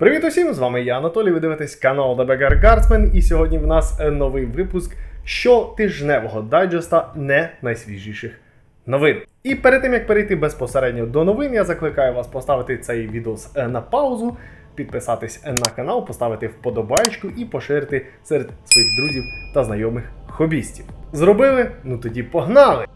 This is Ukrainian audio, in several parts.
Привіт усім! З вами я, Анатолій. Ви дивитесь канал Beggar Guardsman, і сьогодні в нас е, новий випуск щотижневого дайджеста не найсвіжіших новин. І перед тим як перейти безпосередньо до новин, я закликаю вас поставити цей відос е, на паузу, підписатись е, на канал, поставити вподобайку і поширити серед своїх друзів та знайомих хобістів. Зробили? Ну тоді погнали!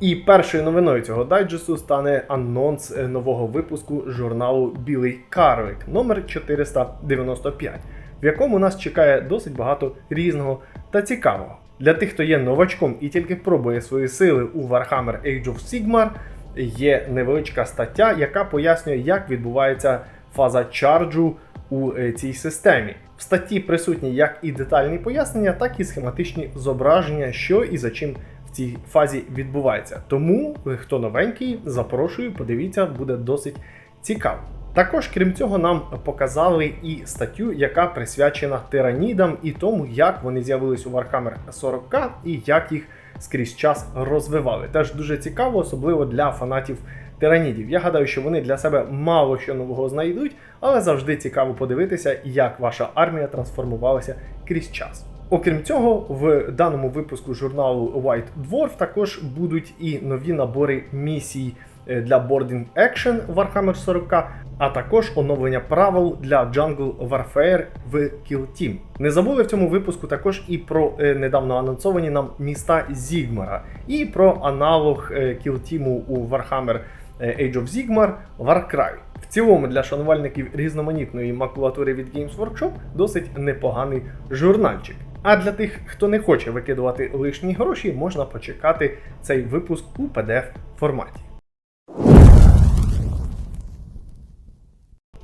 І першою новиною цього дайджесту стане анонс е, нового випуску журналу Білий Карлик номер 495, в якому нас чекає досить багато різного та цікавого. Для тих, хто є новачком і тільки пробує свої сили у Warhammer Age of Sigmar, є невеличка стаття, яка пояснює, як відбувається фаза чарджу у е, цій системі. В статті присутні як і детальні пояснення, так і схематичні зображення, що і за чим цій фазі відбувається. Тому, е, хто новенький, запрошую, подивіться, буде досить цікаво. Також, крім цього, нам показали і статтю, яка присвячена тиранідам і тому, як вони з'явились у Warhammer 40к і як їх скрізь час розвивали. Теж дуже цікаво, особливо для фанатів тиранідів. Я гадаю, що вони для себе мало що нового знайдуть, але завжди цікаво подивитися, як ваша армія трансформувалася крізь час. Окрім цього, в даному випуску журналу White Dwarf також будуть і нові набори місій е, для Boarding Action Warhammer 40, а також оновлення правил для Jungle Warfare в Kill Team. Не забули в цьому випуску також і про е, недавно анонсовані нам міста Зігмара, і про аналог е, Kill Team у Warhammer Age of Sigmar Warcry. В цілому для шанувальників різноманітної макулатури від Games Workshop досить непоганий журнальчик. А для тих, хто не хоче викидувати лишні гроші, можна почекати цей випуск у PDF форматі.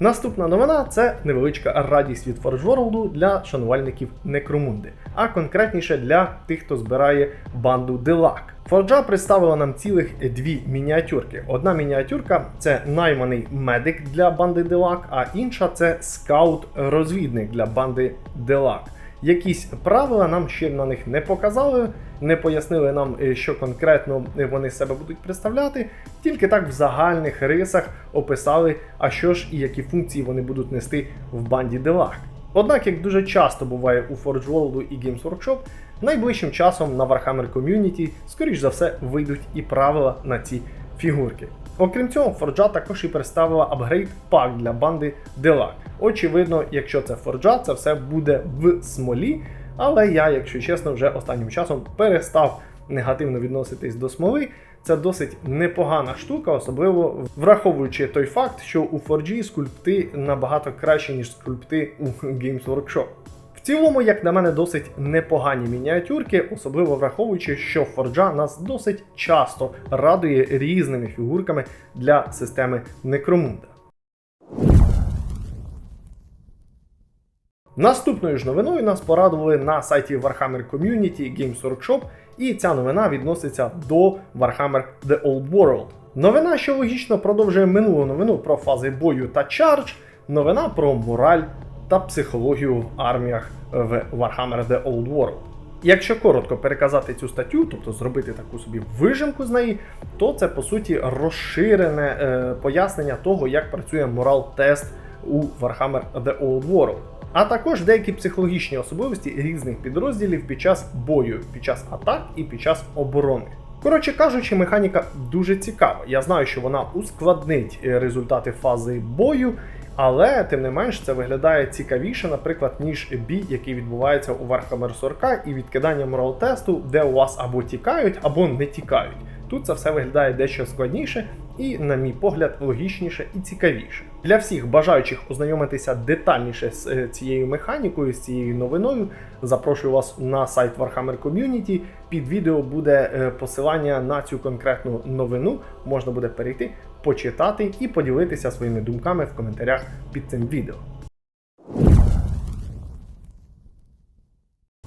Наступна новина це невеличка радість від Forge World для шанувальників Некромунди, а конкретніше для тих, хто збирає банду Делак. Форджа представила нам цілих дві мініатюрки. Одна мініатюрка це найманий медик для банди Делак, а інша це скаут-розвідник для банди Делак. Якісь правила нам ще на них не показали, не пояснили нам, е, що конкретно вони себе будуть представляти, тільки так в загальних рисах описали, а що ж і які функції вони будуть нести в банді Делак. Однак, як дуже часто буває у Forge World і Games Workshop, найближчим часом на Warhammer Community, скоріш за все, вийдуть і правила на ці фігурки. Окрім цього, Форджа також і представила апгрейд пак для банди Делак. Очевидно, якщо це Форджа, це все буде в смолі. Але я, якщо чесно, вже останнім часом перестав негативно відноситись до смоли. Це досить непогана штука, особливо враховуючи той факт, що у Форджі скульпти набагато краще, ніж скульпти у Games Workshop. Цілому, як на мене, досить непогані мініатюрки, особливо враховуючи, що Форджа нас досить часто радує різними фігурками для системи Некромунда. Наступною ж новиною нас порадували на сайті Warhammer Community Games Workshop, і ця новина відноситься до Warhammer The Old World. Новина, що логічно продовжує минулу новину про фази бою та чардж, новина про мораль та психологію в арміях в Warhammer The Old World. Якщо коротко переказати цю статтю, тобто зробити таку собі вижимку з неї, то це по суті розширене е, пояснення того, як працює морал-тест у Warhammer The Old World. А також деякі психологічні особливості різних підрозділів під час бою, під час атак і під час оборони. Коротше кажучи, механіка дуже цікава. Я знаю, що вона ускладнить е, результати фази бою, але тим не менш це виглядає цікавіше, наприклад, ніж бій, який відбувається у Warhammer 40 і відкидання морал тесту, де у вас або тікають, або не тікають. Тут це все виглядає дещо складніше і, на мій погляд, логічніше і цікавіше. Для всіх бажаючих ознайомитися детальніше з е, цією механікою, з цією новиною, запрошую вас на сайт Warhammer Community. Під відео буде е, посилання на цю конкретну новину. Можна буде перейти, почитати і поділитися своїми думками в коментарях під цим відео.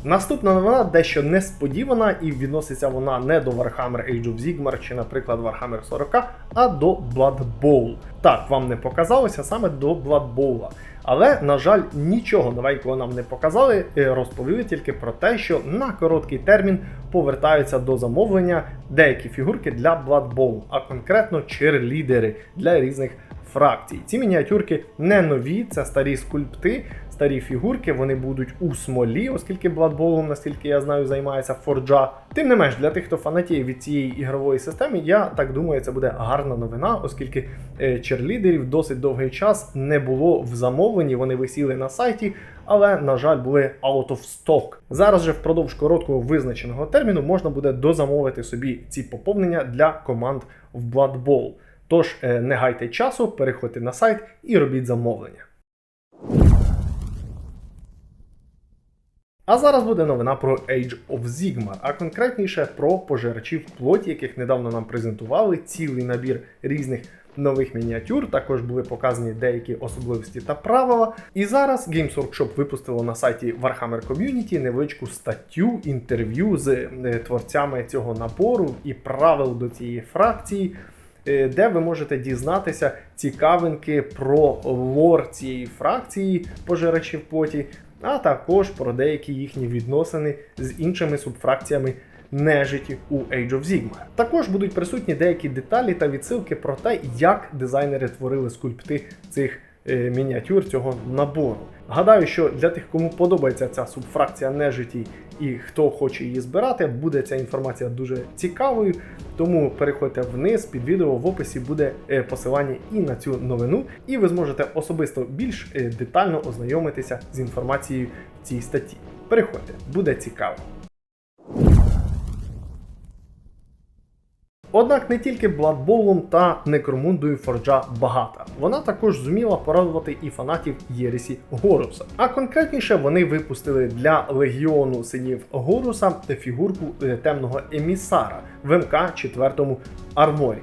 Наступна новина дещо несподівана, і відноситься вона не до Warhammer Age of Sigmar чи, наприклад, Warhammer 40, а до Blood Bowl. Так, вам не показалося саме до Blood Bowl. Але, на жаль, нічого новенького нам не показали, е, розповіли тільки про те, що на короткий термін повертаються до замовлення деякі фігурки для Blood Bowl, а конкретно черлідери для різних фракцій. Ці мініатюрки не нові, це старі скульпти, старі фігурки, вони будуть у смолі, оскільки Bowl, наскільки я знаю, займається Форджа. Тим не менш, для тих, хто фанатіє від цієї ігрової системи, я так думаю, це буде гарна новина, оскільки е, черлідерів досить довгий час не було в замовленні, вони висіли на сайті. Але, на жаль, були out of stock. Зараз же впродовж короткого визначеного терміну можна буде дозамовити собі ці поповнення для команд в Blood. Тож е, не гайте часу, переходьте на сайт і робіть замовлення. А зараз буде новина про Age of Sigmar, а конкретніше про пожирачів плоті, яких недавно нам презентували, цілий набір різних нових мініатюр. Також були показані деякі особливості та правила. І зараз Games Workshop випустило на сайті Warhammer Community невеличку статтю, інтерв'ю з е, творцями цього набору і правил до цієї фракції. е, Де ви можете дізнатися цікавинки про лор цієї фракції пожирачів плоті, а також про деякі їхні відносини з іншими субфракціями нежиті у Age of Sigmar. Також будуть присутні деякі деталі та відсилки про те, як дизайнери творили скульпти цих е, мініатюр цього набору. Гадаю, що для тих, кому подобається ця субфракція нежиті і хто хоче її збирати, буде ця інформація дуже цікавою. Тому переходьте вниз під відео в описі буде е, посилання і на цю новину, і ви зможете особисто більш е, детально ознайомитися з інформацією в цій статті. Переходьте, буде цікаво. Однак не тільки Бладболом та Некромундою Форджа багата. Вона також зуміла порадувати і фанатів Єресі Горуса. А конкретніше вони випустили для легіону синів Горуса фігурку е, темного емісара в МК 4 арморі.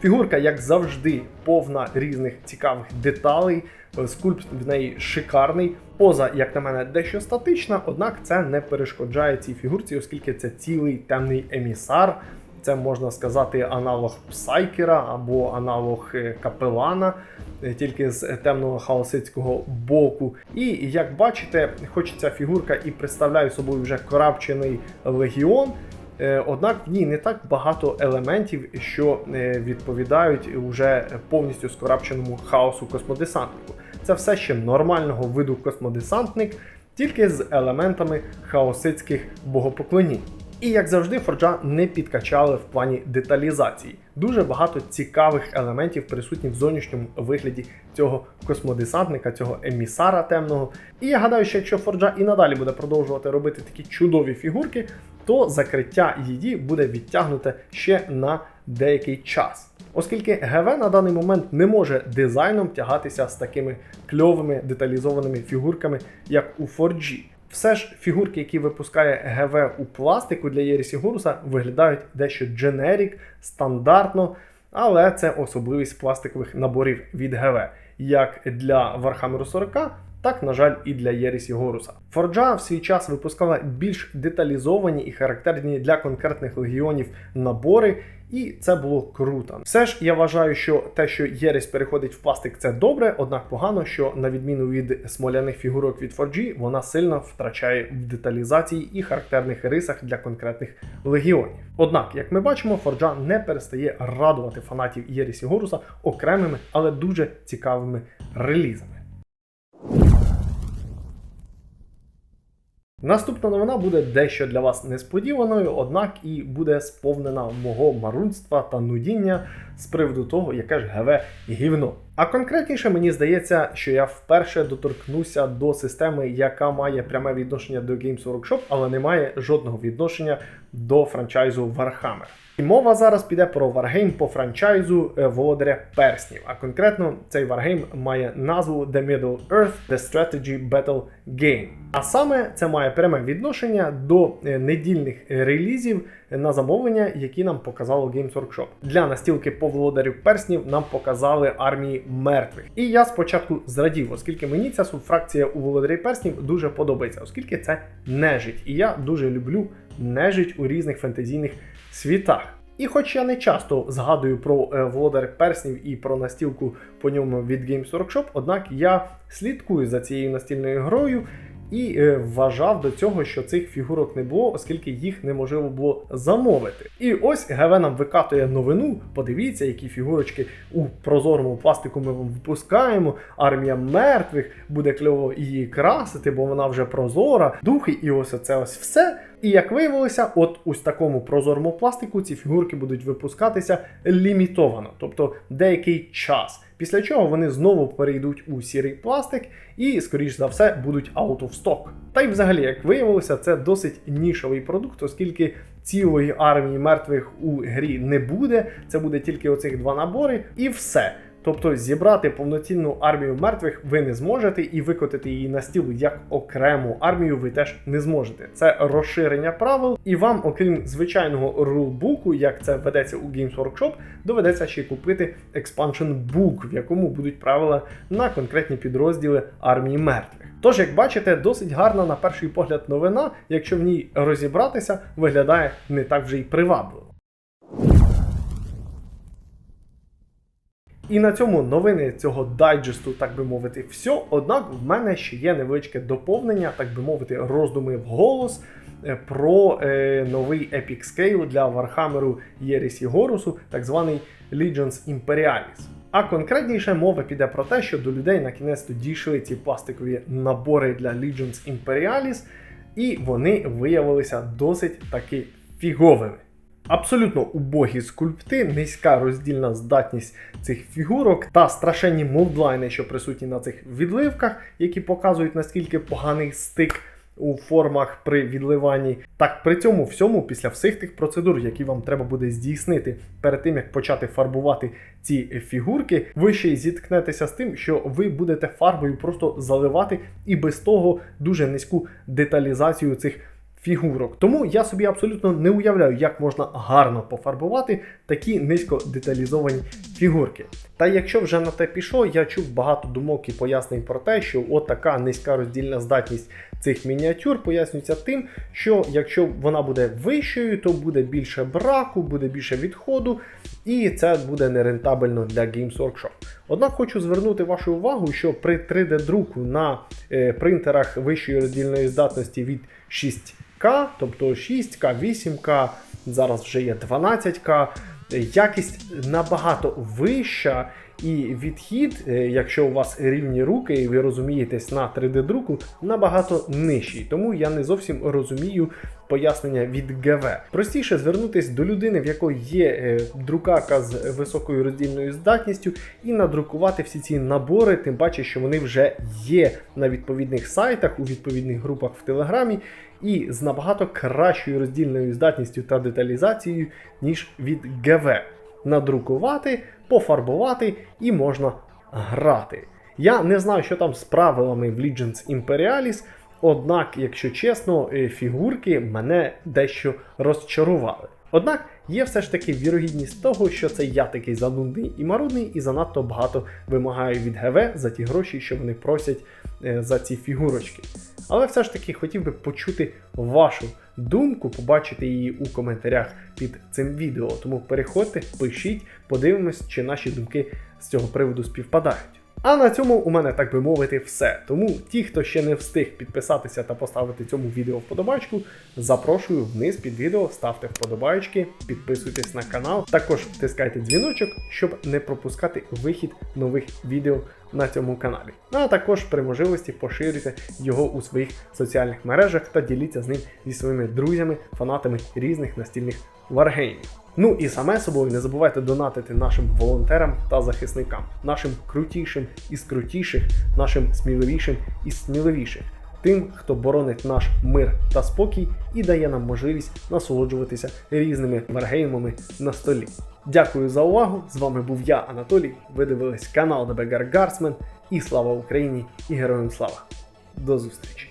Фігурка, як завжди, повна різних цікавих деталей. Е, Скульпт в неї шикарний. Поза, як на мене, дещо статична, однак це не перешкоджає цій фігурці, оскільки це цілий темний емісар. Це можна сказати аналог псайкера або аналог е, капелана, е, тільки з темного хаосицького боку. І як бачите, хоч ця фігурка і представляє собою вже корабчений легіон. е, Однак в ній не так багато елементів, що е, відповідають уже повністю скорабченому хаосу космодесантнику. Це все ще нормального виду космодесантник, тільки з елементами хаосицьких богопоклонінь. І як завжди, Форджа не підкачали в плані деталізації. Дуже багато цікавих елементів присутні в зовнішньому вигляді цього космодесантника, цього емісара темного. І я гадаю, що якщо Форджа і надалі буде продовжувати робити такі чудові фігурки, то закриття її буде відтягнуте ще на деякий час. Оскільки ГВ на даний момент не може дизайном тягатися з такими кльовими деталізованими фігурками, як у Форджі. Все ж фігурки, які випускає ГВ у пластику для Єрісі Гуруса, виглядають дещо дженерік, стандартно, але це особливість пластикових наборів від ГВ, як для Warhammer 40, так, на жаль, і для Єрісі Горуса. Форджа в свій час випускала більш деталізовані і характерні для конкретних легіонів набори, і це було круто. Все ж я вважаю, що те, що Єресь переходить в пластик, це добре, однак погано, що на відміну від смоляних фігурок від Форджі, вона сильно втрачає в деталізації і характерних рисах для конкретних легіонів. Однак, як ми бачимо, Форджа не перестає радувати фанатів Єресі Горуса окремими, але дуже цікавими релізами. Наступна новина буде дещо для вас несподіваною, однак і буде сповнена мого марунства та нудіння з приводу того, яке ж ГВ гівно. А конкретніше мені здається, що я вперше доторкнуся до системи, яка має пряме відношення до Games Workshop, але не має жодного відношення до франчайзу Warhammer. І мова зараз піде про варгейм по франчайзу е, Володаря Перснів. А конкретно цей варгейм має назву The Middle Earth The Strategy Battle Game. А саме це має пряме відношення до е, недільних релізів на замовлення, які нам показало Games Workshop. Для настілки по володарю перснів нам показали армії мертвих. І я спочатку зрадів, оскільки мені ця субфракція у володарі перснів дуже подобається, оскільки це нежить. І я дуже люблю нежить у різних фентезійних світах. І хоч я не часто згадую про е, володар перснів і про настілку по ньому від Games Workshop, однак я слідкую за цією настільною грою і е, вважав до цього, що цих фігурок не було, оскільки їх неможливо було замовити. І ось ГВ нам викатує новину. Подивіться, які фігурочки у прозорому пластику ми вам випускаємо. Армія мертвих буде кльово її красити, бо вона вже прозора. Духи, і ось оце ось все. І як виявилося, от у такому прозорому пластику ці фігурки будуть випускатися лімітовано, тобто деякий час. Після чого вони знову перейдуть у сірий пластик і, скоріш за все, будуть out of stock. Та й взагалі, як виявилося, це досить нішовий продукт, оскільки цілої армії мертвих у грі не буде. Це буде тільки оцих два набори, і все. Тобто зібрати повноцінну армію мертвих ви не зможете, і викотити її на стіл як окрему армію ви теж не зможете. Це розширення правил, і вам, окрім звичайного рулбуку, як це ведеться у Games Workshop, доведеться ще купити expansion book, в якому будуть правила на конкретні підрозділи армії мертвих. Тож, як бачите, досить гарна на перший погляд новина, якщо в ній розібратися, виглядає не так вже й привабливо. І на цьому новини цього дайджесту, так би мовити, все. Однак в мене ще є невеличке доповнення, так би мовити, роздуми в голос е, про е, новий Epic Scale для Вархамеру Єрісі Горусу, так званий Legions Imperialis. А конкретніше мова піде про те, що до людей на кінець дійшли ці пластикові набори для Legions Imperialis, і вони виявилися досить таки фіговими. Абсолютно убогі скульпти, низька роздільна здатність цих фігурок та страшенні молдлайни, що присутні на цих відливках, які показують наскільки поганий стик у формах при відливанні. Так при цьому всьому, після всіх тих процедур, які вам треба буде здійснити перед тим, як почати фарбувати ці фігурки, ви ще й зіткнетеся з тим, що ви будете фарбою просто заливати і без того дуже низьку деталізацію цих фігурок. Тому я собі абсолютно не уявляю, як можна гарно пофарбувати такі низько деталізовані фігурки. Та якщо вже на те пішло, я чув багато думок і пояснень про те, що от така низька роздільна здатність цих мініатюр пояснюється тим, що якщо вона буде вищою, то буде більше браку, буде більше відходу, і це буде нерентабельно для Games Workshop. Однак хочу звернути вашу увагу, що при 3D-друку на е, принтерах вищої роздільної здатності від 6 К, тобто 6К, 8К, зараз вже є 12К. Якість набагато вища, і відхід, е, якщо у вас рівні руки, і ви розумієтесь на 3D-друку, набагато нижчий. Тому я не зовсім розумію пояснення від ГВ. Простіше звернутися до людини, в якої є е, друкарка з високою роздільною здатністю, і надрукувати всі ці набори, тим паче, що вони вже є на відповідних сайтах, у відповідних групах в Телеграмі. І з набагато кращою роздільною здатністю та деталізацією, ніж від ГВ. Надрукувати, пофарбувати і можна грати. Я не знаю, що там з правилами в Legions Imperialis, однак, якщо чесно, е, фігурки мене дещо розчарували. Однак є все ж таки вірогідність того, що це я такий занудний і марудний, і занадто багато вимагаю від ГВ за ті гроші, що вони просять е, за ці фігурочки. Але все ж таки хотів би почути вашу думку, побачити її у коментарях під цим відео. Тому переходьте, пишіть, подивимось, чи наші думки з цього приводу співпадають. А на цьому у мене, так би мовити, все. Тому ті, хто ще не встиг підписатися та поставити цьому відео вподобайку, запрошую вниз під відео, ставте вподобайки, підписуйтесь на канал, також тискайте дзвіночок, щоб не пропускати вихід нових відео на цьому каналі. Ну, а також при можливості поширюйте його у своїх соціальних мережах та діліться з ним зі своїми друзями, фанатами різних настільних варгеймів. Ну і саме собою не забувайте донатити нашим волонтерам та захисникам, нашим крутішим із крутіших, нашим сміливішим із сміливіших, тим, хто боронить наш мир та спокій і дає нам можливість насолоджуватися різними варгеймами на столі. Дякую за увагу! З вами був я, Анатолій. Ви дивились канал The Гарсмен. І слава Україні і героям слава! До зустрічі!